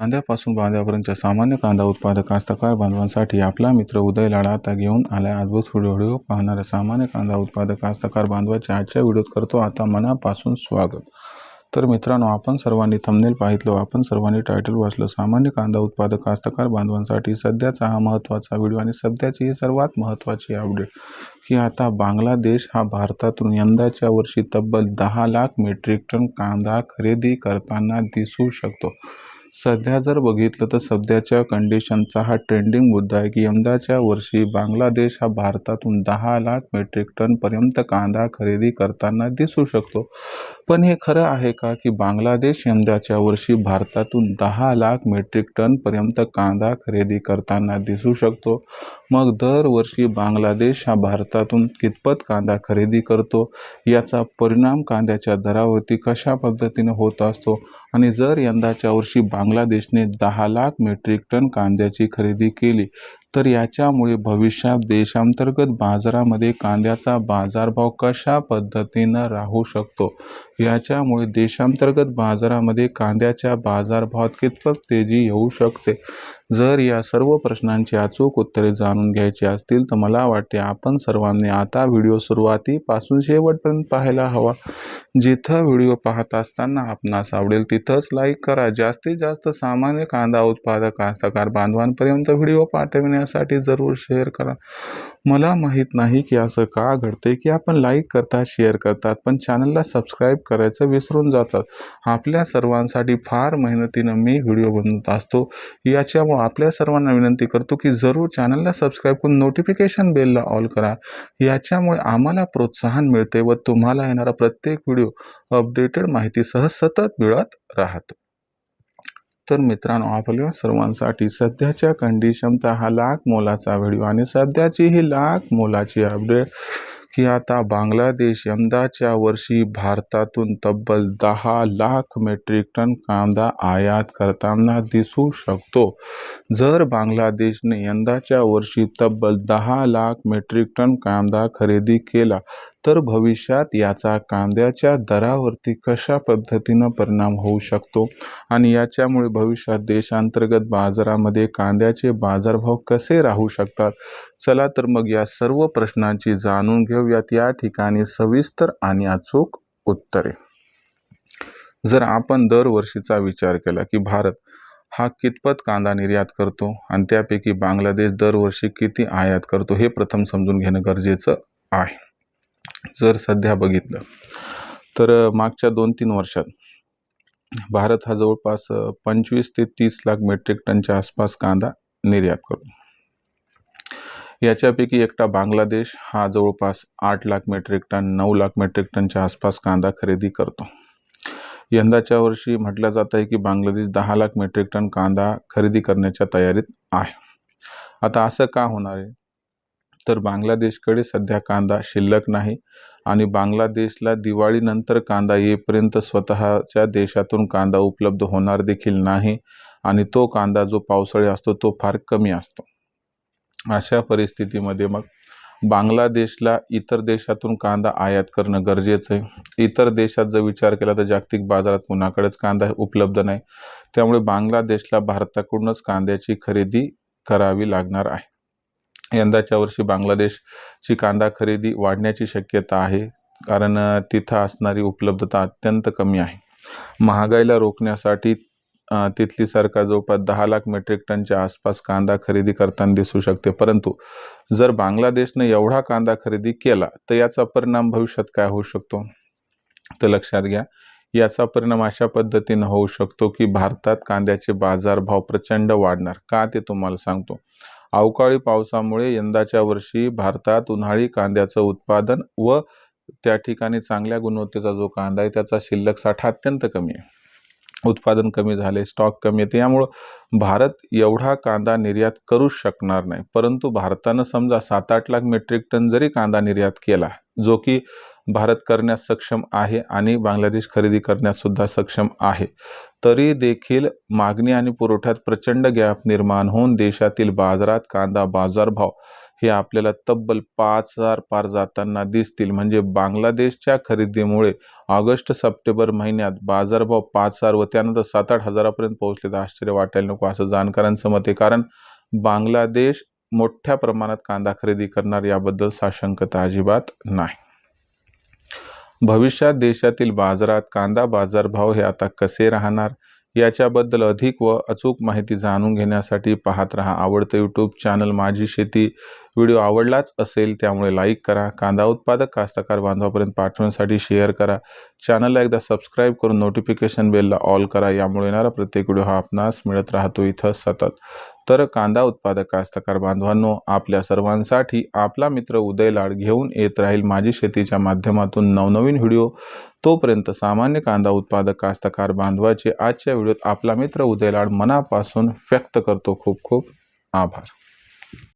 कांद्यापासून बांध्यापर्यंतच्या सामान्य कांदा उत्पादक कास्तकार बांधवांसाठी आपला मित्र उदय लाडा आता घेऊन आलाय अद्भुत व्हिडिओ. पाहणाऱ्या सामान्य कांदा उत्पादक कास्तकार बांधवाच्या आजच्या व्हिडिओत करतो आता मनापासून स्वागत. तर मित्रांनो आपण सर्वांनी थंबनेल पाहितलो आपण सर्वांनी टायटल वाचलं. सामान्य कांदा उत्पादक कास्तकार बांधवांसाठी सध्याचा हा महत्त्वाचा व्हिडिओ आणि सध्याची ही सर्वात महत्त्वाची अपडेट की आता बांगलादेश हा भारतातून यंदाच्या वर्षी तब्बल दहा लाख मेट्रिक टन कांदा खरेदी करताना दिसू शकतो. सध्या जर बघितलं तर सध्याच्या कंडिशनचा हा ट्रेंडिंग मुद्दा आहे की यंदाच्या वर्षी बांगलादेश हा भारतातून दहा लाख मेट्रिक टनपर्यंत कांदा खरेदी करताना दिसू शकतो. पण हे खरं आहे का की बांगलादेश यंदाच्या वर्षी भारतातून दहा लाख मेट्रिक टनपर्यंत कांदा खरेदी करताना दिसू शकतो? मग दरवर्षी बांगलादेश हा भारतातून कितपत कांदा खरेदी करतो? याचा परिणाम कांद्याच्या दरावरती कशा पद्धतीने होत असतो? आणि जर यंदाच्या वर्षी बांग बांगलादेशने दहा लाख मेट्रिक टन कांद्याची खरेदी केली. तर याच्यामुळे भविष्यात देशांतर्गत बाजारामध्ये कांद्याचा बाजारभाव कशा पद्धतीनं राहू शकतो? याच्यामुळे देशांतर्गत बाजारामध्ये कांद्याच्या बाजारभावात कितपत तेजी येऊ शकते? जर या सर्व प्रश्नांची अचूक उत्तरे जाणून घ्यायची असतील तर मला वाटते आपण सर्वांनी आता व्हिडिओ सुरुवातीपासून शेवटपर्यंत पाहायला हवा. जिथं व्हिडिओ पाहत असताना आपणास आवडेल तिथंच लाईक करा. जास्तीत जास्त सामान्य कांदा उत्पादक कास्तकार बांधवांपर्यंत व्हिडिओ पाठविण्यास पाठविण्यासाठी जरूर शेअर करा. मला माहीत नाही की असं का घडते की आपण लाईक करतात शेअर करतात पण चॅनलला सबस्क्राईब करायचं विसरून जातात. आपल्या सर्वांसाठी फार मेहनतीनं मी व्हिडिओ बनवत असतो. याच्यामुळे आपल्या सर्वांना विनंती करतो की जरूर चॅनलला सबस्क्राईब करून नोटिफिकेशन बेलला ऑल करा. याच्यामुळे आम्हाला प्रोत्साहन मिळते व तुम्हाला येणारा प्रत्येक व्हिडिओ अपडेटेड माहितीसह सतत मिळत राहतो. तर मित्रांनो आपल्या सर्वांसाठी सध्याच्या कंडिशनचा हा लाख मोलाचा व्हिडिओ आणि सध्याची ही लाख मोलाची अपडेट की आता बांगलादेश यंदाच्या वर्षी भारतातून तब्बल दहा लाख मेट्रिक टन कांदा आयात करताना दिसू शकतो. जर बांगलादेशने यंदाच्या वर्षी तब्बल दहा लाख मेट्रिक टन कांदा खरेदी केला तर भविष्यात याचा कांद्याच्या दरावरती कशा पद्धतीनं परिणाम होऊ शकतो? आणि याच्यामुळे भविष्यात देशांतर्गत बाजारामध्ये कांद्याचे बाजारभाव कसे राहू शकतात? चला तर मग या सर्व प्रश्नांची जाणून घेऊ घेऊयात या ठिकाणी सविस्तर आणि अचूक उत्तरे. जर आपण दरवर्षीचा विचार केला की भारत हा कितपत कांदा निर्यात करतो आणि त्यापैकी बांगलादेश दरवर्षी किती आयात करतो हे प्रथम समजून घेणं गरजेचं आहे. जर सध्या बघितलं तर मागच्या दोन तीन वर्षात भारत हा जवळपास पंचवीस ते तीस लाख मेट्रिक टनच्या आसपास कांदा निर्यात करतो. याच्यापैकी एकटा बांगलादेश हा जवळपास आठ लाख मेट्रिक टन नऊ लाख मेट्रिक टनच्या आसपास कांदा खरेदी करतो. यंदाच्या वर्षी म्हटलं जात आहे की बांगलादेश दहा लाख मेट्रिक टन कांदा खरेदी करण्याच्या तयारीत आहे. आता असं का होणार आहे? तर बांगलादेशकडे सध्या कांदा शिल्लक नाही आणि बांगलादेशला दिवाळीनंतर कांदा येईपर्यंत स्वतःच्या देशातून कांदा उपलब्ध होणार देखील नाही आणि तो कांदा जो पावसाळी असतो तो फार कमी असतो. अशा परिस्थितीमध्ये मग बांगलादेशला इतर देशातून कांदा आयात करणं गरजेचं आहे. इतर देशात जर विचार केला तर जागतिक बाजारात कुणाकडेच कांदा उपलब्ध नाही. त्यामुळे बांगलादेशला भारताकडूनच कांद्याची खरेदी करावी लागणार आहे. यंदाच्या वर्षी बांगलादेशची कांदा खरेदी वाढण्याची शक्यता आहे कारण तिथं असणारी उपलब्धता अत्यंत कमी आहे. महागाईला रोखण्यासाठी तिथली सरकार जवळपास दहा लाख मेट्रिक टनच्या आसपास कांदा खरेदी करताना दिसू शकते. परंतु जर बांगलादेशनं एवढा कांदा खरेदी केला तर याचा परिणाम भविष्यात काय होऊ शकतो? तर लक्षात घ्या. याचा परिणाम अशा पद्धतीनं होऊ शकतो की भारतात कांद्याचे बाजारभाव प्रचंड वाढणार. का ते तुम्हाला सांगतो. अवकाळी पावसामुळे यंदाच्या वर्षी भारतात उन्हाळी कांद्याचं उत्पादन व त्या ठिकाणी चांगल्या गुणवत्तेचा जो कांदा आहे त्याचा शिल्लक साठा अत्यंत कमी आहे. उत्पादन कमी झाले स्टॉक कमी येते यामुळं भारत एवढा कांदा निर्यात करूच शकणार नाही. परंतु भारतानं समजा सात आठ लाख मेट्रिक टन जरी कांदा निर्यात केला जो की भारत करण्यास सक्षम आहे आणि बांगलादेश खरेदी करण्यास सुद्धा सक्षम आहे तरी देखील मागणी आणि पुरवठ्यात प्रचंड गॅप निर्माण होऊन देशातील बाजारात कांदा बाजारभाव हे आपल्याला तब्बल पाच हजार पार जाताना दिसतील. म्हणजे बांगलादेशच्या खरेदीमुळे ऑगस्ट सप्टेंबर महिन्यात बाजारभाव पाच हजार व त्यानंतर सात आठ हजारापर्यंत पोहोचले तर आश्चर्य वाटायला नको असं जाणकारांचं मत आहे. कारण बांगलादेश मोठ्या प्रमाणात कांदा खरेदी करणार याबद्दल साशंकता अजिबात नाही. भविष्यात देशातील बाजारात कांदा बाजारभाव हे आता कसे राहणार याच्याबद्दल अधिक व अचूक माहिती जाणून घेण्यासाठी पाहत रहा आवडतं यूट्यूब चॅनल माझी शेती व्हिडिओ आवडलाच असेल त्यामुळे लाईक करा कांदा उत्पादक कास्तकार बांधवापर्यंत पाठवण्यासाठी शेअर करा. चॅनलला एकदा सबस्क्राईब करून नोटिफिकेशन बेलला ऑल करा यामुळे येणारा प्रत्येक व्हिडिओ हा आपणास मिळत राहतो इथं सतत. तर कांदा उत्पादक कास्तकार बांधवांनो आपल्या सर्वांसाठी आपला मित्र उदय लाड घेऊन येत राहील माझी शेतीच्या माध्यमातून नवनवीन व्हिडिओ. तोपर्यंत सामान्य कांदा उत्पादक कास्तकार बांधवाचे आजच्या व्हिडिओत आपला मित्र उदय लाड मनापासून व्यक्त करतो. खूप खूप आभार.